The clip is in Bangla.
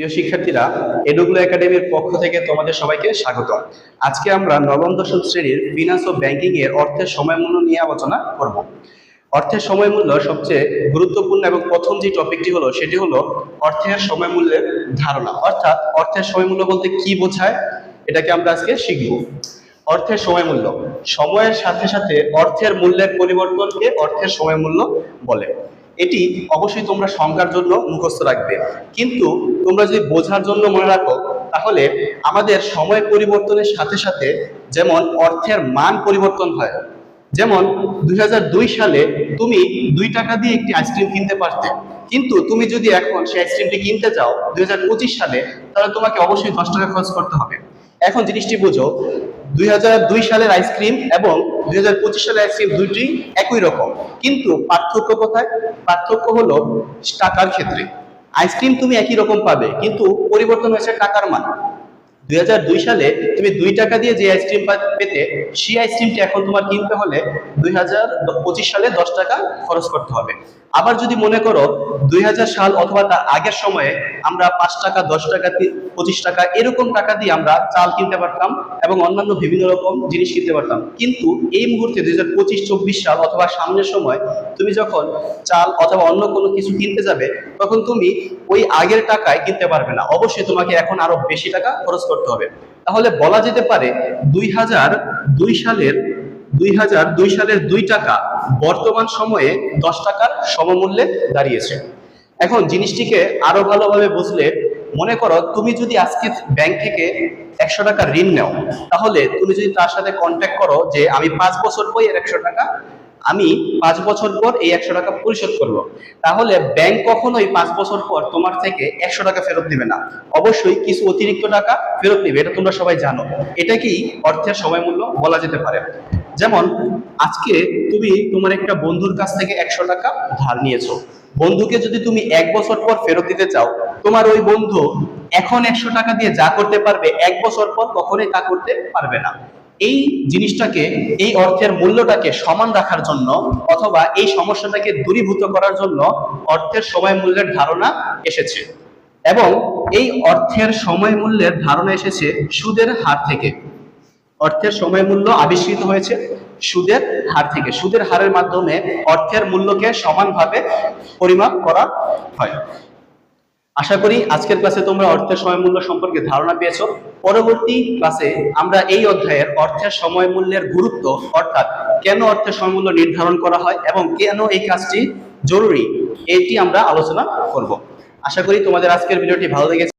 প্রিয় শিক্ষার্থীরা এডুগুলো একাডেমির পক্ষ থেকে তোমাদের সবাইকে স্বাগত আজকে আমরা নবম, দশম শ্রেণির ফিনান্স ও ব্যাংকিং এর অর্থের সময় মূল্য নিয়ে আলোচনা করব। অর্থের সময় মূল্য সবচেয়ে গুরুত্বপূর্ণ এবং প্রথম যে টপিকটি হলো, সেটি হলো অর্থের সময় মূল্যের ধারণা। অর্থাৎ অর্থের সময় মূল্য বলতে কি বোঝায়, এটাকে আমরা আজকে শিখব। অর্থের সময় মূল্য সময়ের সাথে সাথে অর্থের মূল্যের পরিবর্তনকে অর্থের সময় মূল্য বলে। এটি অবশ্যই তোমরা সংখ্যার জন্য মুখস্থ রাখবে। কিন্তু তোমরা যদি বোঝার জন্য মনে রাখো, তাহলে আমাদের সময় পরিবর্তনের সাথে সাথে যেমন অর্থের মান পরিবর্তন হয়। যেমন দুই হাজার দুই সালে তুমি দুই টাকা দিয়ে একটি আইসক্রিম কিনতে পারতে। কিন্তু তুমি যদি এখন সেই আইসক্রিমটি কিনতে চাও, দুই হাজার পঁচিশ সালে, তাহলে তোমাকে অবশ্যই দশ টাকা খরচ করতে হবে। এখন জিনিসটি বুঝো, দুই হাজার দুই সালের আইসক্রিম এবং দুই হাজার পঁচিশ সালের আইসক্রিম দুইটি একই রকম। কিন্তু পার্থক্য কোথায়? পার্থক্য হলো টাকার ক্ষেত্রে। আইসক্রিম তুমি একই রকম পাবে, কিন্তু পরিবর্তন হয়েছে টাকার মান। দুই হাজার দুই সালে তুমি দুই টাকা দিয়ে যে আইসক্রিম পেতে, সেই আইসক্রিমটি এখন তোমার কিনতে হলে দুই সালে দশ টাকা খরচ করতে হবে। আবার যদি মনে করো দুই সাল অথবা তার আগের সময়ে আমরা পাঁচ টাকা, দশ টাকা পঁচিশ টাকা এরকম টাকা দিয়ে আমরা চাল কিনতে পারতাম এবং অন্যান্য বিভিন্ন রকম জিনিস কিনতে পারতাম। কিন্তু এই মুহূর্তে দুই হাজার পঁচিশ, চব্বিশ সাল অথবা সামনের সময় তুমি যখন চাল অথবা অন্য কোনো কিছু কিনতে যাবে, তখন তুমি ওই আগের টাকায় কিনতে পারবে না। অবশ্যই তোমাকে এখন আরও বেশি টাকা খরচ করতে হবে। তাহলে বলা যেতে পারে দুই হাজার দুই সালের, দুই হাজার দুই সালের দুই টাকা বর্তমান সময়ে দশ টাকার সমমূল্যে দাঁড়িয়েছে। এখন জিনিসটিকে আরও ভালোভাবে বুঝলে মনে করো তুমি যদি আজকে ব্যাংক থেকে একশো টাকা ঋণ নেও, তাহলে তুমি যদি তার সাথে কন্ট্যাক্ট করো যে আমি পাঁচ বছর পর একশো টাকা আমি পাঁচ বছর পর এই একশো টাকা পরিশোধ করব। তাহলে ব্যাংক কখনোই পাঁচ বছর পর তোমার থেকে একশো টাকা ফেরত দিবে না। অবশ্যই কিছু অতিরিক্ত টাকা ফেরত দিবে এটা তোমরা সবাই জানো। এটাকেই অর্থের সময় মূল্য বলা যেতে পারে। যেমন, আজকে তুমি তোমার একটা বন্ধুর কাছ থেকে একশো টাকা ধার নিয়েছো। বন্ধুকে যদি তুমি এক বছর পর ফেরত দিতে চাও, তোমার ওই বন্ধু এখন একশো টাকা দিয়ে যা করতে পারবে, এক বছর পর কখনোই তা করতে পারবে না। এই জিনিসটাকে, এই অর্থের মূল্যটাকে সমান রাখার জন্য অথবা এই সমস্যাটাকে দূরীভূত করার জন্য অর্থের সময় মূল্যের ধারণা এসেছে এবং এই অর্থের সময় মূল্যের ধারণা এসেছে সুদের হার থেকে। অর্থের সময় মূল্য আবিষ্কৃত হয়েছে সুদের হার থেকে। সুদের হারের মাধ্যমে অর্থের মূল্যকে সমানভাবে পরিমাপ করা হয়। আশা করি আজকের ক্লাসে তোমরা অর্থের সময় মূল্য সম্পর্কে ধারণা পেয়েছ। পরবর্তী ক্লাসে আমরা এই অধ্যায়ের অর্থের সময় মূল্যের গুরুত্ব, অর্থাৎ কেন অর্থের সময় মূল্য নির্ধারণ করা হয় এবং কেন এই কাজটি জরুরি, এটি আমরা আলোচনা করব। আশা করি তোমাদের আজকের ভিডিওটি ভালো লেগেছে।